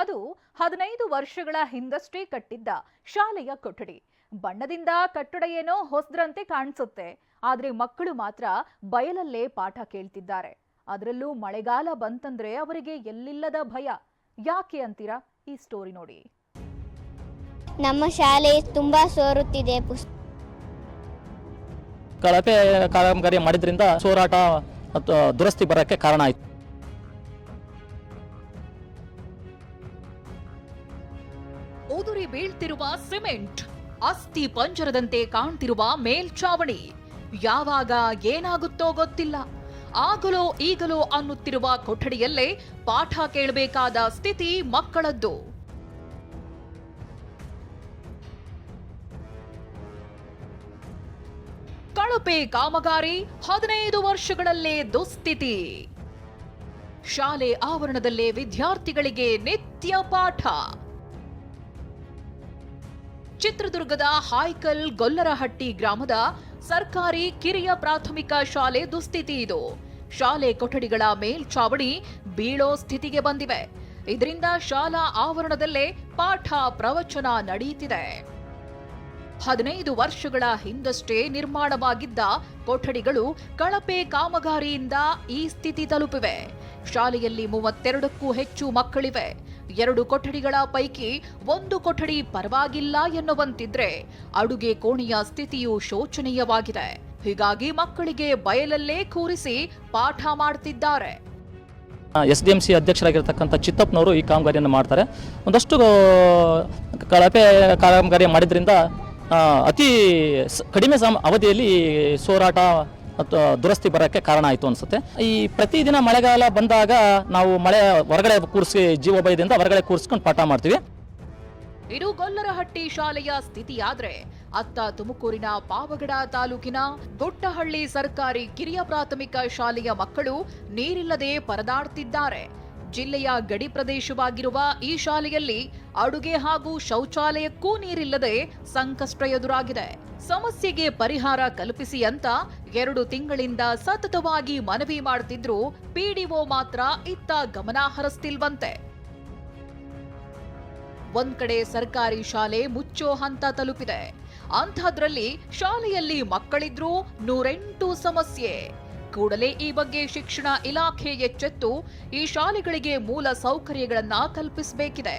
ಅದು ಹದಿನೈದು ವರ್ಷಗಳ ಹಿಂದಷ್ಟೇ ಕಟ್ಟಿದ್ದ ಶಾಲೆಯ ಕೊಠಡಿ. ಬಣ್ಣದಿಂದ ಕಟ್ಟಡ ಏನೋ ಹೊಸದ್ರಂತೆ ಕಾಣಿಸುತ್ತೆ. ಆದ್ರೆ ಮಕ್ಕಳು ಮಾತ್ರ ಬಯಲಲ್ಲೇ ಪಾಠ ಕೇಳ್ತಿದ್ದಾರೆ. ಅದರಲ್ಲೂ ಮಳೆಗಾಲ ಬಂತಂದ್ರೆ ಅವರಿಗೆ ಎಲ್ಲಿಲ್ಲದ ಭಯ. ಯಾಕೆ ಅಂತೀರಾ ಈ ಸ್ಟೋರಿ ನೋಡಿ. ನಮ್ಮ ಶಾಲೆ ತುಂಬಾ ಸೋರುತ್ತಿದೆ ಕಳಪೆ ಕಾಮಗಾರಿ ಮಾಡಿದ್ರಿಂದ ಸೋರಾಟ ದುರಸ್ತಿ ಬರಕ್ಕೆ ಕಾರಣ ಆಯಿತು. ಉದುರಿ ಬೀಳ್ತಿರುವ ಸಿಮೆಂಟ್. ಅಸ್ಥಿ ಪಂಜರದಂತೆ ಕಾಣ್ತಿರುವ ಮೇಲ್ಚಾವಣಿ. ಯಾವಾಗ ಏನಾಗುತ್ತೋ ಗೊತ್ತಿಲ್ಲ. ಆಗಲೋ ಈಗಲೋ ಅನ್ನುತ್ತಿರುವ ಕೊಠಡಿಯಲ್ಲೇ ಪಾಠ ಕೇಳಬೇಕಾದ ಸ್ಥಿತಿ ಮಕ್ಕಳದ್ದು. ಕಳಪೆ ಕಾಮಗಾರಿ ಹದಿನೈದು ವರ್ಷಗಳಲ್ಲೇ ದುಸ್ಥಿತಿ. ಶಾಲೆ ಆವರಣದಲ್ಲೇ ವಿದ್ಯಾರ್ಥಿಗಳಿಗೆ ನಿತ್ಯ ಪಾಠ. ಚಿತ್ರದುರ್ಗದ ಹಾಯ್ಕಲ್ ಗೊಲ್ಲರಹಟ್ಟಿ ಗ್ರಾಮದ ಸರ್ಕಾರಿ ಕಿರಿಯ ಪ್ರಾಥಮಿಕ ಶಾಲೆ ದುಸ್ಥಿತಿ ಇದು. ಶಾಲೆ ಕೊಠಡಿಗಳ ಮೇಲ್ಚಾವಣಿ ಬೀಳೋ ಸ್ಥಿತಿಗೆ ಬಂದಿವೆ. ಇದರಿಂದ ಶಾಲಾ ಆವರಣದಲ್ಲೇ ಪಾಠ ಪ್ರವಚನ ನಡೆಯುತ್ತಿದೆ. ಹದಿನೈದು ವರ್ಷಗಳ ಹಿಂದಷ್ಟೇ ನಿರ್ಮಾಣವಾಗಿದ್ದ ಕೊಠಡಿಗಳು ಕಳಪೆ ಕಾಮಗಾರಿಯಿಂದ ಈ ಸ್ಥಿತಿ ತಲುಪಿವೆ. ಶಾಲೆಯಲ್ಲಿ ಮೂವತ್ತೆರಡಕ್ಕೂ ಹೆಚ್ಚು ಮಕ್ಕಳಿವೆ. ಎರಡು ಕೊಠಡಿಗಳ ಪೈಕಿ ಒಂದು ಕೊಠಡಿ ಪರವಾಗಿಲ್ಲ ಎನ್ನುವಂತಿದ್ರೆ ಅಡುಗೆ ಕೋಣೆಯ ಸ್ಥಿತಿಯು ಶೋಚನೀಯವಾಗಿದೆ. ಹೀಗಾಗಿ ಮಕ್ಕಳಿಗೆ ಬಯಲಲ್ಲೇ ಕೂರಿಸಿ ಪಾಠ ಮಾಡ್ತಿದ್ದಾರೆ. ಎಸ್ ಡಿ ಎಂ ಸಿ ಅಧ್ಯಕ್ಷರಾಗಿರ್ತಕ್ಕಂಥ ಚಿತ್ತಪ್ಪನವರು ಈ ಕಾಮಗಾರಿಯನ್ನು ಮಾಡ್ತಾರೆ. ಒಂದಷ್ಟು ಕಳಪೆ ಕಾಮಗಾರಿ ಮಾಡಿದ್ರಿಂದ ಅತಿ ಕಡಿಮೆ ಸಮ, ಅವಧಿಯಲ್ಲಿ ಸೋರಾಟ ದುರಸ್ತಿ ಬರೋಕ್ಕೆ ಕಾರಣ ಆಯಿತು ಅನಿಸುತ್ತೆ. ಈ ಪ್ರತಿದಿನ ಮಳೆಗಾಲ ಬಂದಾಗ ನಾವು ಮಳೆ ಹೊರಗಡೆ ಕೂರಿಸಿ ಜೀವ ಭಯದಿಂದ ಹೊರಗಡೆ ಕೂರಿಸ್ಕೊಂಡು ಪಾಠ ಮಾಡ್ತೀವಿ. ಇದು ಗೊಲ್ಲರಹಟ್ಟಿ ಶಾಲೆಯ ಸ್ಥಿತಿಯಾದ್ರೆ ಅತ್ತ ತುಮಕೂರಿನ ಪಾವಗಡ ತಾಲೂಕಿನ ದೊಡ್ಡಹಳ್ಳಿ ಸರ್ಕಾರಿ ಕಿರಿಯ ಪ್ರಾಥಮಿಕ ಶಾಲೆಯ ಮಕ್ಕಳು ನೀರಿಲ್ಲದೆ ಪರದಾಡ್ತಿದ್ದಾರೆ. ಜಿಲ್ಲೆಯ ಗಡಿ ಪ್ರದೇಶವಾಗಿರುವ ಈ ಶಾಲೆಯಲ್ಲಿ ಅಡುಗೆ ಹಾಗೂ ಶೌಚಾಲಯಕ್ಕೂ ನೀರಿಲ್ಲದೆ ಸಂಕಷ್ಟ ಎದುರಾಗಿದೆ. ಸಮಸ್ಯೆಗೆ ಪರಿಹಾರ ಕಲ್ಪಿಸಿ ಅಂತ ಎರಡು ತಿಂಗಳಿಂದ ಸತತವಾಗಿ ಮನವಿ ಮಾಡ್ತಿದ್ರು ಪಿಡಿಒ ಮಾತ್ರ ಇತ್ತ ಗಮನ ಹರಿಸ್ತಿಲ್ವಂತೆ. ಒಂದ್ ಕಡೆ ಸರ್ಕಾರಿ ಶಾಲೆ ಮುಚ್ಚೋ ಹಂತ ತಲುಪಿದೆ. ಅಂಥದ್ರಲ್ಲಿ ಶಾಲೆಯಲ್ಲಿ ಮಕ್ಕಳಿದ್ರೂ ನೂರೆಂಟು ಸಮಸ್ಯೆ. ಕೂಡಲೇ ಈ ಬಗ್ಗೆ ಶಿಕ್ಷಣ ಇಲಾಖೆ ಎಚ್ಚೆತ್ತು. ಈ ಶಾಲೆಗಳಿಗೆ ಮೂಲ ಸೌಕರ್ಯಗಳನ್ನ ಕಲ್ಪಿಸಬೇಕಿದೆ.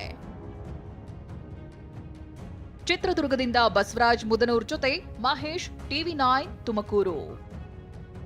ಚಿತ್ರದುರ್ಗದಿಂದ ಬಸವರಾಜ್ ಮುದನೂರ್ ಜೊತೆ ಮಹೇಶ್, ಟಿವಿ ನಾಯ್, ತುಮಕೂರು.